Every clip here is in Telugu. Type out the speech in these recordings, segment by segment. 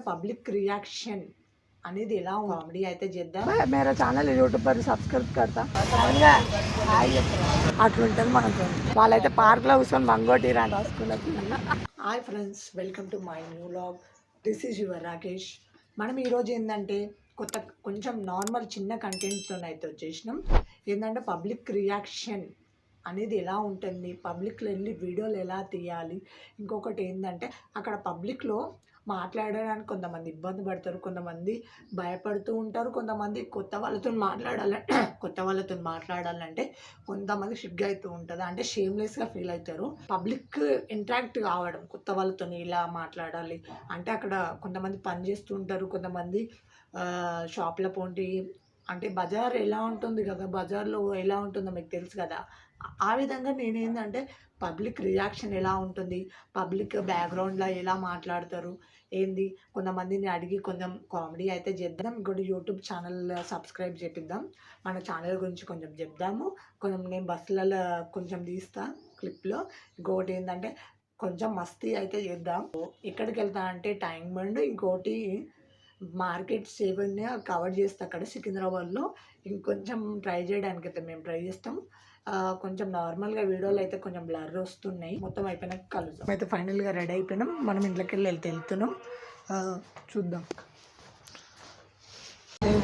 పబ్లిక్ రియాక్షన్ అనేది ఎలా కామెడీ అయితే చేద్దాం मेरा ఛానల్ యూట్యూబ్ पर సబ్స్క్రైబ్ करता అట్లుంటుంది మనకు వాళ్ళైతే పార్క్లో కూర్చొని మంగోటి రాండి స్కూల్కి hi friends welcome to my new vlog this is your Rakesh మనం ఈరోజు ఏంటంటే కొత్త కొంచెం నార్మల్ చిన్న కంటెంట్తో అయితే వచ్చేసినాం ఏంటంటే పబ్లిక్ రియాక్షన్ అనేది ఎలా ఉంటుంది పబ్లిక్లో వెళ్ళి వీడియోలు ఎలా తీయాలి ఇంకొకటి ఏంటంటే అక్కడ పబ్లిక్లో మాట్లాడడానికి కొంతమంది ఇబ్బంది పడతారు కొంతమంది భయపడుతూ ఉంటారు కొంతమంది కొత్త వాళ్ళతో మాట్లాడాలంటే కొత్త వాళ్ళతో మాట్లాడాలంటే కొంతమంది సిగ్గు అవుతూ ఉంటుంది. అంటే షేమ్లెస్గా ఫీల్ అవుతారు పబ్లిక్ ఇంటరాక్ట్ కావడం కొత్త వాళ్ళతో ఇలా మాట్లాడాలి అంటే అక్కడ కొంతమంది పని చేస్తూ ఉంటారు కొంతమంది షాప్ల పోంటి అంటే బజార్ ఎలా ఉంటుంది కదా బజార్లో ఎలా ఉంటుందో మీకు తెలుసు కదా. ఆ- ఆ విధంగా నేనేంటంటే పబ్లిక్ రియాక్షన్ ఎలా ఉంటుంది? పబ్లిక్ బ్యాక్గ్రౌండ్లో ఎలా మాట్లాడతారు? ఏంది? కొంతమందిని అడిగి కొంచెం కామెడీ అయితే చేద్దాం. ఇంకోటి యూట్యూబ్ ఛానల్ సబ్స్క్రైబ్ చేపిద్దాం. మన ఛానల్ గురించి కొంచెం చెప్దాము. కొంచెం నేను బస్సులలో కొంచెం తీస్తా క్లిప్లో. ఇంకొకటి ఏంటంటే కొంచెం మస్తీ అయితే చేద్దాం. ఎక్కడికి వెళ్తా అంటే టైం బండ్. ఇంకోటి మార్కెట్ ఏవన్నీ కవర్ చేస్తా అక్కడ సికింద్రాబాద్లో. ఇంకొంచెం ట్రై చేయడానికి అయితే మేము ట్రై చేస్తాం. కొంచెం నార్మల్గా వీడియోలు అయితే కొంచెం బ్లర్ వస్తున్నాయి. మొత్తం అయిపోయినాక కలుద్దాం. అయితే ఫైనల్గా రెడీ అయిపోయినాం. మనం ఇంట్లోకి వెళ్ళి వెళ్తే వెళ్తున్నాం. చూద్దాం.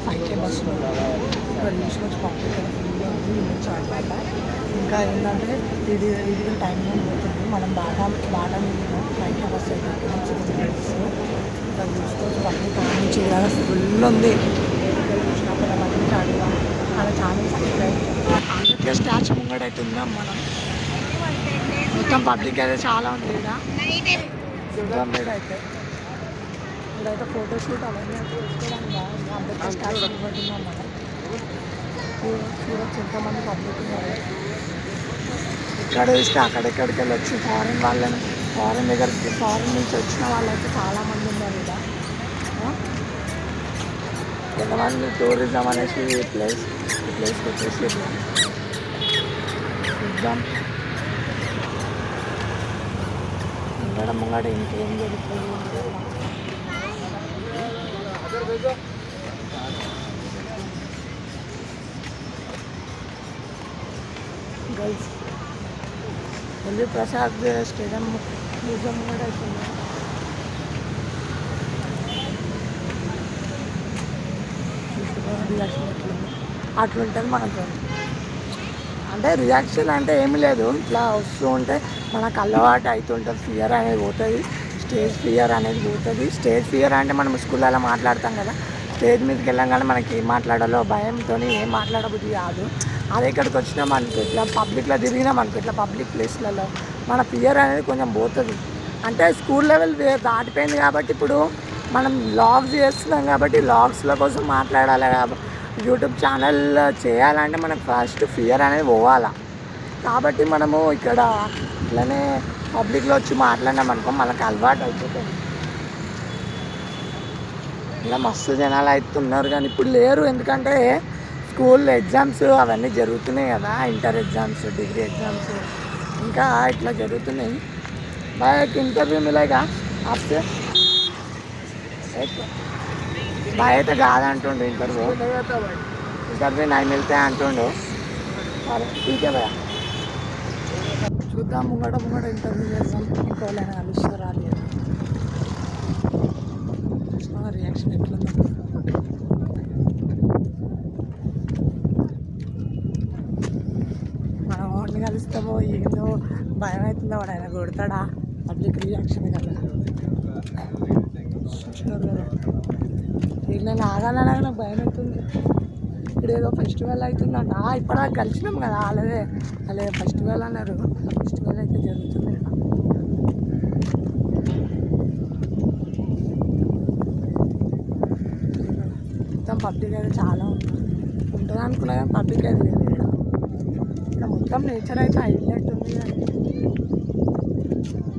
ఫైవ్ కే బస్ ఇక్కడ నుంచి వచ్చి పబ్లిక్ అనమాట ఇంకా ఏంటంటే ఇది ఇది టైం పోతుంది. మనం బాగా బాగా ఫైవ్ కే బస్ అయితే ఎక్కినాం సిక్స్ ఇక్కడ చూసుకోవచ్చు ఫుల్ ఉంది. చూసినప్పుడు పబ్లిక్ అలా ఛానల్ సబ్స్క్రైబ్ ఆంధ్రప్రదేశ్ స్టాచ్యూ ముంగడ అయితే ఉన్నాం మనం. మొత్తం పబ్లిక్ అయితే చాలా ఉంది ఇక్కడ చూద్దాం ఇక్కడ అయితే ఇక్కడైతే ఫోటోషూట్ అవన్నీ అయితే చేసుకోవడానికి బాగుంది. అంబేద్కర్ స్టాచ్యూ ఇవ్వడున్నాం మనం. చూడొచ్చు ఎంతమంది పబ్లిక్ ఉన్నారు? ఇక్కడ చూస్తే అక్కడెక్కడికి వెళ్ళి వచ్చి ఫారెన్ వాళ్ళని ఫారెన్ దగ్గరికి ఫారెన్ నుంచి వచ్చిన వాళ్ళైతే చాలామంది ఉన్నారు ఇక్కడ ఆ? కొంతమంది టూరిజం అనేసి ప్లేస్ ప్లేస్కి వచ్చేసి ఇట్లా చూద్దాం ముంగడ ముంగడ ఇంకేం జరుగుతుంది ఏంటి అలా. Girls L V Prasad stadium museum కూడా అవుతుంది రియాక్షన్ ఎట్లుంది అట్లుంటుంది మనకు అంటే రియాక్షన్ అంటే ఏమీ లేదు. ఇట్లా వస్తూ ఉంటే మనకు అలవాటు అవుతుంటుంది. ఫియర్ అనేది పోతుంది. స్టేజ్ ఫియర్ అనేది పోతుంది. స్టేజ్ ఫియర్ అంటే మనం స్కూల్లో మాట్లాడతాం కదా. స్టేజ్ మీదకి వెళ్ళంగానే మనకి ఏం మాట్లాడాలో భయంతో ఏం మాట్లాడబుద్ధి కాదు. అది ఎక్కడికి వచ్చినా మనకి ఇట్లా పబ్లిక్లో తిరిగినా మనకి ఇట్లా పబ్లిక్ ప్లేస్లలో మన ఫియర్ అనేది కొంచెం పోతుంది. అంటే స్కూల్ లెవెల్ దాటిపోయింది కాబట్టి ఇప్పుడు మనం లాగ్స్ చేస్తున్నాం కాబట్టి లాగ్స్ల కోసం మాట్లాడాలి కాబట్టి యూట్యూబ్ ఛానల్ చేయాలంటే మనకు ఫస్ట్ ఫియర్ అనేది పోవాలా. కాబట్టి మనము ఇక్కడ ఇట్లానే పబ్లిక్లో వచ్చి మాట్లాడినాం అనుకో మనకు అలవాటు అయిపోతుంది. ఇలా మస్తు జనాలు అవుతున్నారు కానీ ఇప్పుడు లేరు. ఎందుకంటే స్కూల్ ఎగ్జామ్స్ అవన్నీ జరుగుతున్నాయి కదా ఇంటర్ ఎగ్జామ్స్ డిగ్రీ ఎగ్జామ్స్. ఇంకా ఇట్లా జరుగుతున్నాయి. బాగా ఇంటర్వ్యూ మిలేగా ఆప్తే బాయ్ అయితే కాదంటుండు ఇంటర్వ్యూ ఇంటర్వ్యూ నాకు వెళ్తే అంటుండు సరే ఠీకే భయ చూద్దాం ముంగట ముంగట ఇంటర్వ్యూ చేద్దాం ఇంకోళ్ళైనా కలుస్తారా లేదా చూసినా రియాక్షన్ ఎట్లుందో మనం వాడిని కలుస్తామో ఏందో భయం అవుతుందో వాడు ఆయన కొడతాడా పబ్లిక్ రియాక్షన్ కదా నేను ఆగాలని నాకు భయం అవుతుంది. ఇప్పుడు ఏదో ఫెస్టివల్ అవుతుందంట. ఆ, ఇప్పుడు నాకు కలిసినాం కదా అలాగే అలాగే ఫెస్టివల్ అన్నారు. ఫెస్టివల్ అయితే జరుగుతుంది. మొత్తం పబ్లిక్ అయితే చాలా ఉంటుంది ఉంటుంది అనుకున్నా కానీ పబ్లిక్ అయితే లేదు ఇక్కడ మొత్తం నేచర్ అయితే హైలైట్ ఉంది. కానీ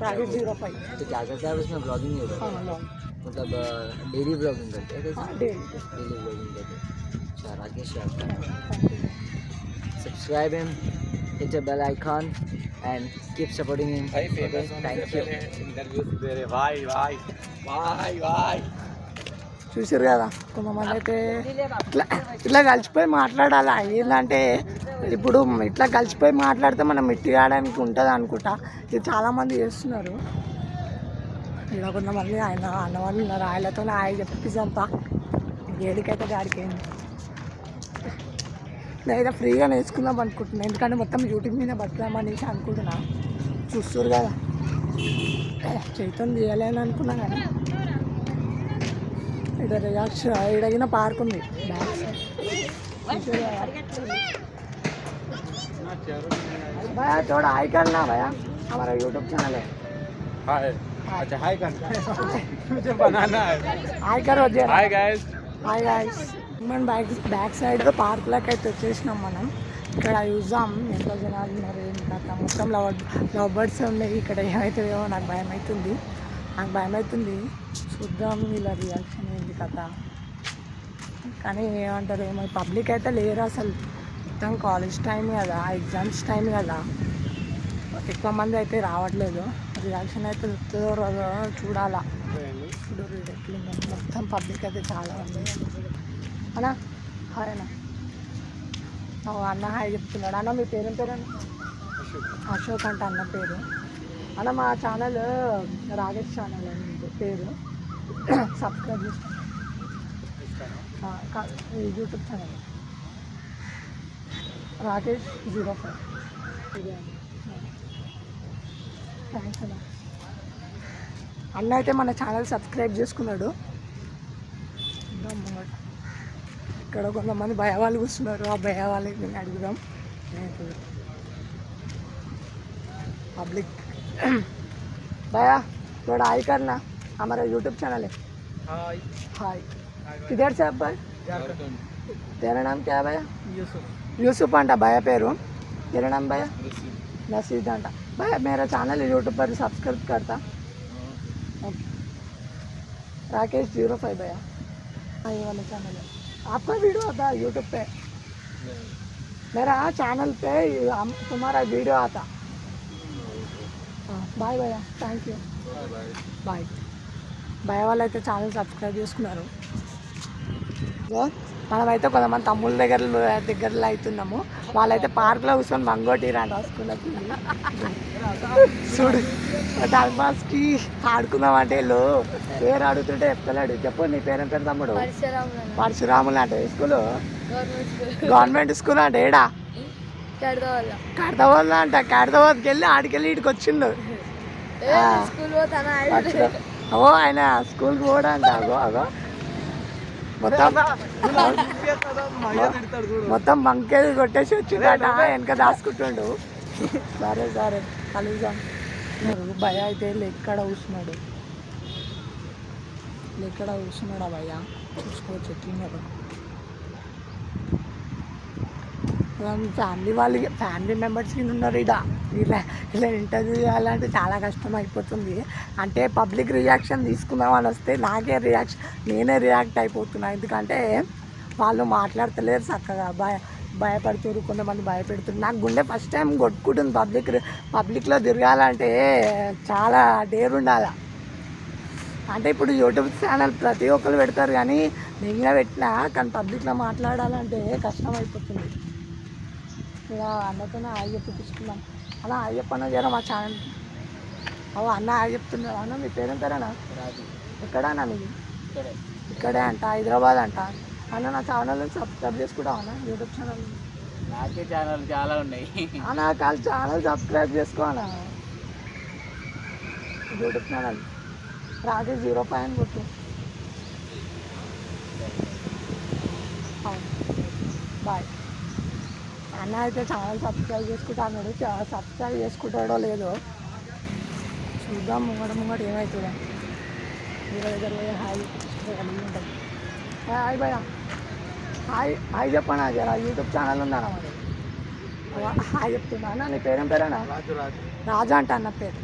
राकेश जीरो फाइव तो क्या करते हैं आप इसमें ब्लॉगिंग नहीं होता हाँ लॉन्ग मतलब डेली ब्लॉगिंग करते हैं हाँ कैसे डेली डेली ब्लॉगिंग करते हैं अच्छा Rakesh Yadav subscribe him hit the bell icon and keep supporting him भाई okay? फेमस होने thank से you पहले इंटरव्यू दे रहे भाई भाई भाई भाई చూసారు కదా కొంతమంది అయితే ఇట్లా ఇట్లా కలిసిపోయి మాట్లాడాలా ఏంటంటే ఇప్పుడు ఇట్లా కలిసిపోయి మాట్లాడితే మనం మిట్టి కావడానికి ఉంటుంది అనుకుంటా. ఇది చాలామంది చేస్తున్నారు. ఇలా కొంతమంది ఆయన అన్నవాళ్ళు ఉన్నారు. ఆయనతో ఆయన చెప్పి ఏడికైతే గాడికి లేదా ఫ్రీగా నేర్చుకుందాం అనుకుంటున్నాను ఎందుకంటే మొత్తం యూట్యూబ్ మీద బతుకుదామనేసి అనుకుంటున్నా. చూస్తారు కదా. చైతన్ చేయాలని అనుకున్నా కానీ. ఇక్కడ రియాక్షన్ ఇడగిన పార్క్ ఉంది. బ్యాక్ సైడ్ भैया थोड़ा हाई करना भैया हमारा यूट्यूब चैनल है हाय अच्छा हाय कर मुझे बनाना है హాయ్ కరో हाय गाइस హాయ్ గాయస్ మనం బ్యాక్ బ్యాక్ సైడ్ పార్క్లోకి అయితే వచ్చేసినాం మనం ఇక్కడ చూద్దాం ఎంత జనాలు ఉన్నారు ఏం కథ మొత్తం లవ్ లవ్ బర్డ్స్ ఉన్నాయి ఇక్కడ ఏమవుతుందేమో నాకు భయం అవుతుంది నాకు భయం అవుతుంది చూద్దాం వీళ్ళ రియాక్షన్ ఏంటి కథ కానీ ఏమంటారు ఏమో పబ్లిక్ అయితే లేరు అసలు మొత్తం కాలేజ్ టైం కదా ఎగ్జామ్స్ టైం కదా. ఎక్కువ మంది అయితే రావట్లేదు. రియాక్షన్ అయితే వస్తుందో రాదో చూడాలా. ఇప్పుడు మొత్తం పబ్లిక్ అయితే చాలా ఉంది అన్న హాయ్ అన్న. అన్న హాయ్ చెప్తున్నాడు. అన్న మీ పేరేం పేరు అశోక్ అంట అన్న పేరు. అన్న మా ఛానల్ రాకేష్ ఛానల్ అని పేరు. సబ్స్క్రైబ్ చేసుకోండి YouTube channel Rakesh zero five ఇదే అండి థ్యాంక్స్ అన్న అన్న అయితే మన ఛానల్ సబ్స్క్రైబ్ చేసుకున్నాడు చూద్దాం ముంగట. ఇక్కడ కొంతమంది భయ వాళ్ళు కూర్చున్నారు ఆ భయ వాళ్ళకి నేను అడుగుదాం पब्लिक भैया थोड़ा हाई करना हमारा यूट्यूब चैनल है हाय हाय किधर से आप भाई तेरा नाम क्या है भैया यूसुफ अंटा भैया पेरू तेरा नाम भैया नसीद अंटा भैया मेरा चैनल यूट्यूब पर सब्सक्राइब करता ओके राकेश जीरो फाइव भैया हाँ ये वाला चैनल है आपका वीडियो आता है यूट्यूब पे मेरा चैनल पे हम- तुम्हारा वीडियो आता బాయ్ భయ్య థ్యాంక్ యూ బాయ్ భయ వాళ్ళు అయితే ఛానల్ సబ్స్క్రైబ్ చేసుకున్నారు సో మనమైతే కొంతమంది తమ్ముళ్ళ దగ్గర దగ్గరలో అవుతున్నాము వాళ్ళైతే పార్క్లో కూర్చొని మంగోటి రా రాసుకున్నారు. చూడు పాస్కి ఆడుకుందాం అంటే వీళ్ళు. పేరు అడుగుతుంటే చెప్తలేడు. చెప్పు నీ పేరేం పేరు తమ్ముడు? పరశురాములు అంటే స్కూల్ గవర్నమెంట్ స్కూల్ అంటే ఏడా? కడతవద్దు అంట. కడతవద్దుకి వెళ్ళి ఆడికెళ్ళి ఇటుకి వచ్చిండు. ఓ ఆయన స్కూల్కి పోడా అంట. అగో అగో. మొత్తం మొత్తం బంకేది కొట్టేసి వచ్చిందట వెనక దాచుకుంటుండు. సరే సరే. కలుద్దాం. భయ అయితే ఎక్కడ కూర్చున్నాడు ఎక్కడ కూర్చున్నాడా భయ చూసుకోవచ్చు ఎట్లున్నాడు ఫ్యామిలీ వాళ్ళకి ఫ్యామిలీ మెంబర్స్ కింద ఉన్నారు ఇలా ఇలా ఇలా ఇంటర్వ్యూ చేయాలంటే చాలా కష్టం అయిపోతుంది. అంటే పబ్లిక్ రియాక్షన్ తీసుకుందామని వస్తే నాకే రియాక్షన్ నేనే రియాక్ట్ అయిపోతున్నా. ఎందుకంటే వాళ్ళు మాట్లాడతలేరు చక్కగా. భయ భయపడుతున్నారు కొంతమంది భయపెడుతున్నారు నాకు గుండె ఫస్ట్ టైం కొట్టుకుంటుంది పబ్లిక్ పబ్లిక్లో తిరగాలంటే చాలా డేర్ ఉండాలి. అంటే ఇప్పుడు యూట్యూబ్ ఛానల్ ప్రతి ఒక్కరు పెడతారు కానీ నేను పెట్టినా కానీ పబ్లిక్లో మాట్లాడాలంటే కష్టం అయిపోతుంది. ఇక అన్నతోనే ఆగి చెప్పి తీసుకున్నాం అలా ఆగి చెప్పన్న జర మా ఛానల్ అవ అన్న ఆగి చెప్తున్నాడు. అన్న మీ పేరు పేరేనా ఎక్కడన్నా మీది? ఇక్కడే. అంట హైదరాబాద్ అంట. అన్న నా ఛానల్ సబ్స్క్రైబ్ చేసుకుంటావు అన్న? యూట్యూబ్ ఛానల్ నాకే ఛానల్ చాలా ఉన్నాయి. అన్న కాల్ ఛానల్ సబ్స్క్రైబ్ చేసుకో అన్న. YouTube channel. రాకేష్ జీరో అని కొట్టు. బాయ్. అన్న అయితే ఛానల్ సబ్స్క్రైబ్ చేసుకుంటా అన్నాడు. సబ్స్క్రైబ్ చేసుకుంటాడో లేదో చూద్దాం. ముంగట ముంగట ఏమవుతుందో వీళ్ళ దగ్గర పోయి హాయ్ హాయ్ భయ హాయ్ హాయ్ చెప్పనా? జరా యూట్యూబ్ ఛానల్ ఉందా మరి? హాయ్ చెప్తున్నా అన్న. నీ పేరేం పేరేనా? రాజు అంట అన్న పేరు.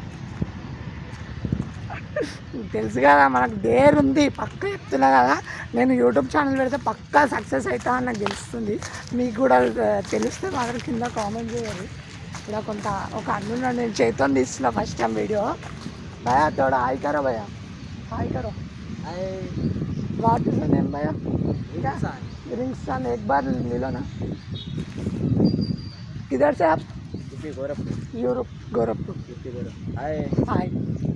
తెలుసు కదా మనకు డేర్ ఉంది పక్క చెప్తున్నా కదా నేను యూట్యూబ్ ఛానల్ పెడితే పక్కా సక్సెస్ అవుతా అని నాకు తెలుస్తుంది మీకు కూడా ఆ, తెలిస్తే మాత్రం కింద కామెంట్ చేయాలి ఇలా కొంత ఒక అన్ను నేను చేతితో తీస్తున్నా ఫస్ట్ టైం వీడియో భయ తోడా హాయ్ కరో భయ హాయ్ కరో I వాట్ ఇస్ నేమ్ భయ Insan. रिंगस्तान एक बार मिलो ना किधर से आप Yupi Gorakhpur. Europe Gorakhpur Yupi Gorakhpur. Hi. Hi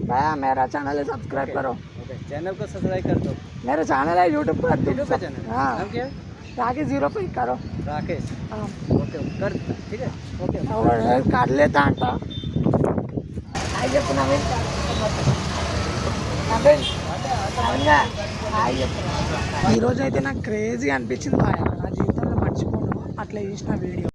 भैया मेरा चैनल है सब्सक्राइब करो Okay. चैनल को सब्सक्राइब कर दो मेरा चैनल है यूट्यूब पर तुम वीडियो का सब- चैनल हाँ नाम क्या है राकेश जीरो पे करो राकेश हाँ ओके कर ठीक है ओके और कर लेता అంట హాయ్ చెప్పు నవీన్ నవీన్ అవునా? హాయ్ చెప్పు ఈరోజు అయితే నాకు క్రేజీ అనిపించింది బాగా నా జీవితంలో మర్చిపోను అట్లా చేసిన వీడియో